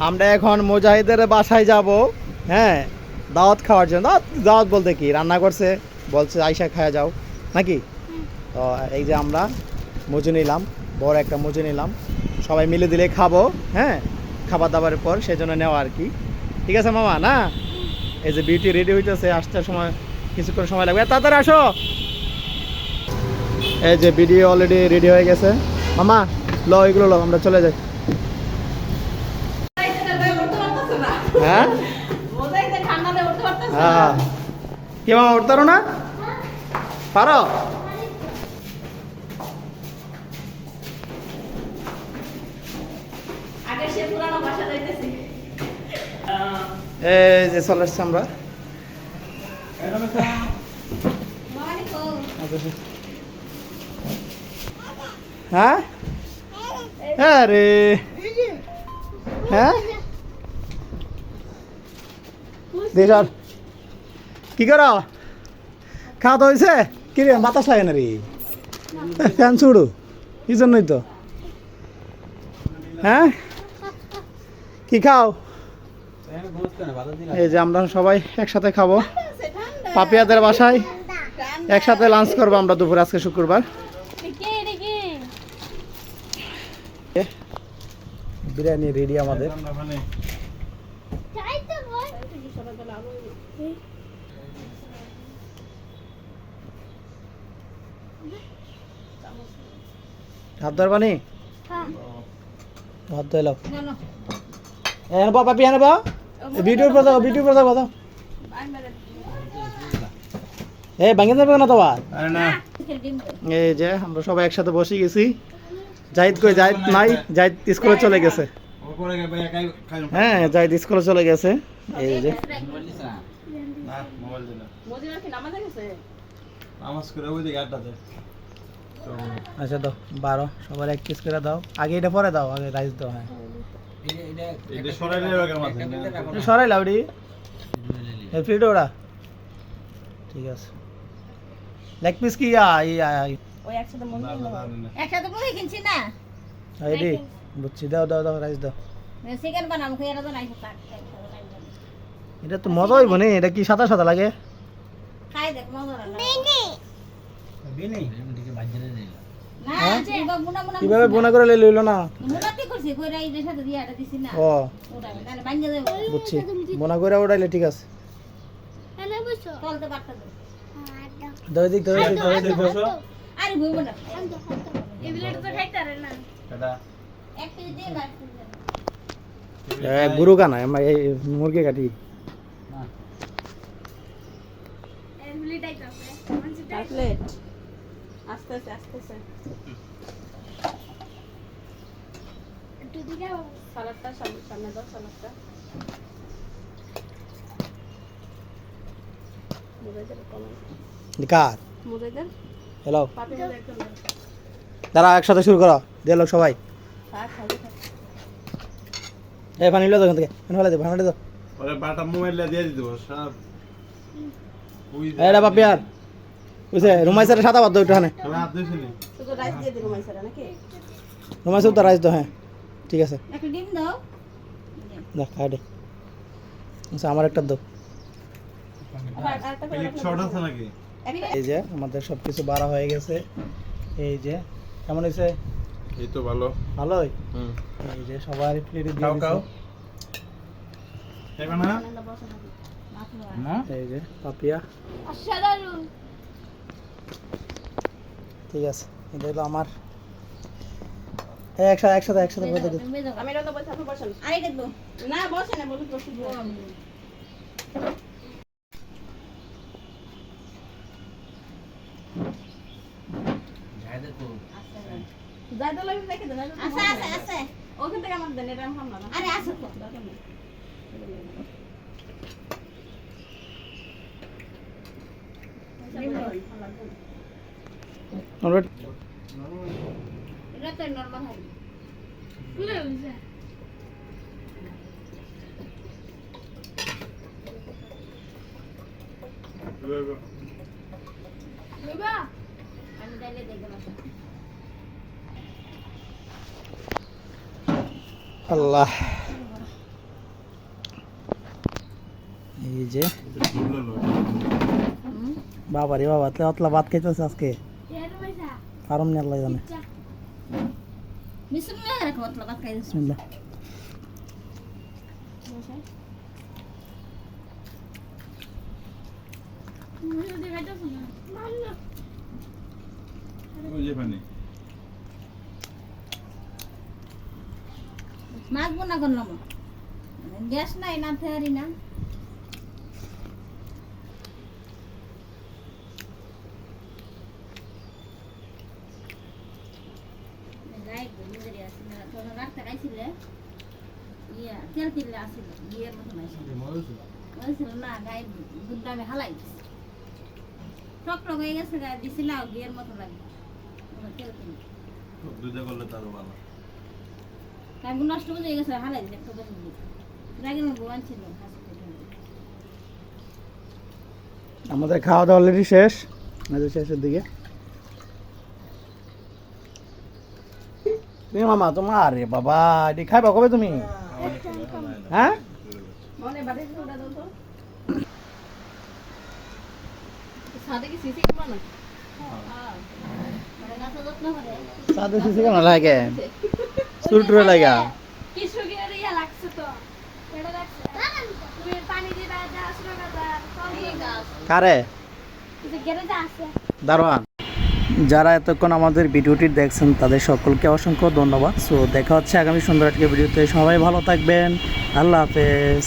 আমরা এখন মুজাহিদের বাসায় যাব হ্যাঁ দাওয়াত খাওয়ার জন্য। দাওয়াত বলতে কি? রান্না করছে, বলছে আইসা খাওয়া যাও। নাকি? তো এই যে আমরা মজু নিলাম, বড় একটা মজু নিলাম। সবাই মিলে দিলে খাব হ্যাঁ খাবার দাবারের পর সেই জন্য নেওয়া আর কি। ঠিক আছে, মামা, না? এই যে বিউটি রেডি হইতেছে, আসতে সময়, কিছুক্ষণ সময় লাগবে। তাড়াতাড়ি আসো! এই যে ভিডিও অলরেডি রেডি হয়ে গেছে। মামা ল এগুলো লো আমরা চলে যাই। হ্যাঁ? হ্যাঁ। কি মামা উঠতে পারো না? পারো? এই যে চলে আসছি আমরা। হ্যাঁ? হ্যাঁ রে। হ্যাঁ? দেশার। কি করো? খাওয়া তো হয়েছে কি রে বাতাস লাগে না রে? ফ্যান ছুড়ু কি জন্যই তো। হ্যাঁ? কি খাও? এই যে আমরা সবাই একসাথে খাব। পাপিয়াদের বাসায় একসাথে লাঞ্চ করব আমরা দুপুর আজকে শুক্রবার। বিরিয়ানি রেডি আমাদের। হাত ধরবানি হাত ধুয়ে এনে বা পাপি এনে বা ভিডিওর পর দাও ভিডিওর পর দাও দাও এ ভাঙে যাবে না তো আবার এই যে আমরা সবাই একসাথে বসে গেছি। জাহিদ কই জাহিদ নাই? জাহিদ স্কুলে চলে গেছে। হ্যাঁ জাহিদ স্কুলে চলে গেছে। এই যে। নামাজ করে ওই দিকে আড্ডা দেয় আচ্ছা দাও বারো সবার এক পিস করে দাও। আগে এটা পরে দাও আগে রাইস দাও হ্যাঁ। না সরাই লাউডি ফ্রিটো ওরা। ঠিক আছে। লেগ পিস কি? না। বুঝছি। দাও দাও দাও রাইস দাও। চিকেন বানাবো খেয়ে তো নাই এটা তো মজা হইব নি এটা কি সাদা সাদা লাগে? খাই দেখ মজা না না হ্যাঁ? কীভাবে বোনা করে লইল না? ও। বুঝছি। বোনা করে ঠিক আছে। দাও দিক দাও দিক দাও দিক বসো। আরে বইব না। এবিলেট তো খাইতে না এটা এক কেজি দিয়ে গুরু কানা এই মুরগি কাটি। প্লেট। আস্তে আস্তে আস্তে আস্তে। সালাদটা সামনে সামনে দাও সালাদটা। হ্যালো দাঁড়া একসাথে শুরু করো। দিয়ে লোক সবাই। এই পানি লো দোকান থেকে। পানি ফেলে দে পানি ফেলে দাও ওরে বাটা মোবাইল দিয়ে দিতে সব। এটা বুঝছে? রুমাই স্যারের সাদা বাদ দাও একটু হানে রুমাই স্যার তো রাইস দাও হ্যাঁ। ঠিক আছে। একটা দেখ খাই দে। আচ্ছা আমার একটা দাও এই যে আমাদের সব কিছু বাড়া হয়ে গেছে। এই যে কেমন হয়েছে? এই তো ভালো। ভালোই? এই যে সবার প্লেটে দিয়ে খাও এই যে পাপিয়া। অসাধারণ। ঠিক আছে এটা হলো আমার। এই একসাথে একসাথে একসাথে বলতে দিই আমি এটা তো আপনি বসেন। আরে দেখব না বসে না বলুন বসে যাই তো লাগবে রেখে দেন আছে আছে। আছে ওখান থেকে আমার দেন এটা আমি খাম না। আরে আছে তো দরকার নেই। আমরা এটা তো নরমাল হয় আমি ডাইলে দেখলাম আল্লাহ এই যে ভুললো লোক। বাবা রে বাবা, তে অতলা ভাত খাইতেছে আজকে। ফার্ম নিয়ে আল্লাহ জানে। না না। মাছ বোনা করলাম গ্যাস নাই না ফেরি না গায়ে নিজেরই আছে না তোর রাখতে গাইছিলে ইয়া তেল কিনলে আসছিল বিয়ের মতন আসছিল না গায়ে দুধটা হালাই টক টক হয়ে গেছে গায়ে দিছি না বিয়ের মতো লাগে। তেল কিনে। দুধে করলে তারও ভালো। আমি নষ্ট হয়ে গেছে হালাই দিলে একটা বছর দিই রাগের বোয়ান ছিল আমাদের খাওয়া দাওয়া অলরেডি শেষ। মেজো শেষের দিকে। তুমি মামা তোমার রে বাবা এটি খাইবা কবে তুমি? হ্যাঁ? সিসি কেন লাগে। সুটরে লাগা। কিছু গিয়ে ইয়া লাগছে তো। এটা লাগছে? তুমি পানি দিবা যা আসলে কারে? যে গ্যারেজে আছে। দারোয়ান। যারা এতক্ষণ আমাদের ভিডিওটি দেখছেন, তাদের সকলকে অসংখ্য ধন্যবাদ। সো দেখা হচ্ছে আগামী সুন্দর আজকে ভিডিওতে। সবাই ভালো থাকবেন। আল্লাহ হাফেজ।